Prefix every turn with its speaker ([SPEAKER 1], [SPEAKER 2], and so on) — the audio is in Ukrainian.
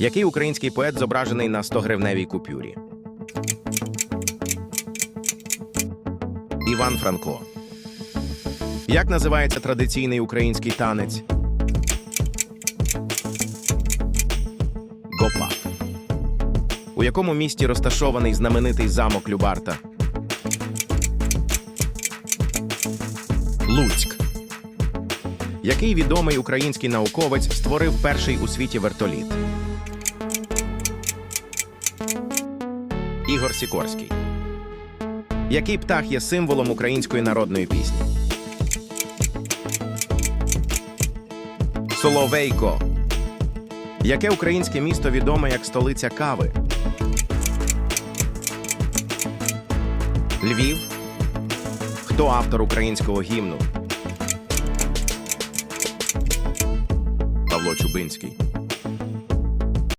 [SPEAKER 1] Який український поет зображений на 100-гривневій купюрі? Іван Франко. Як називається традиційний український танець? Гопак. У якому місті розташований знаменитий замок Любарта? Луцьк. Який відомий український науковець створив перший у світі вертоліт? Ігор Сікорський. Який птах є символом української народної пісні? Соловейко. Яке українське місто відоме як столиця кави? Львів. Хто автор українського гімну? Павло Чубинський.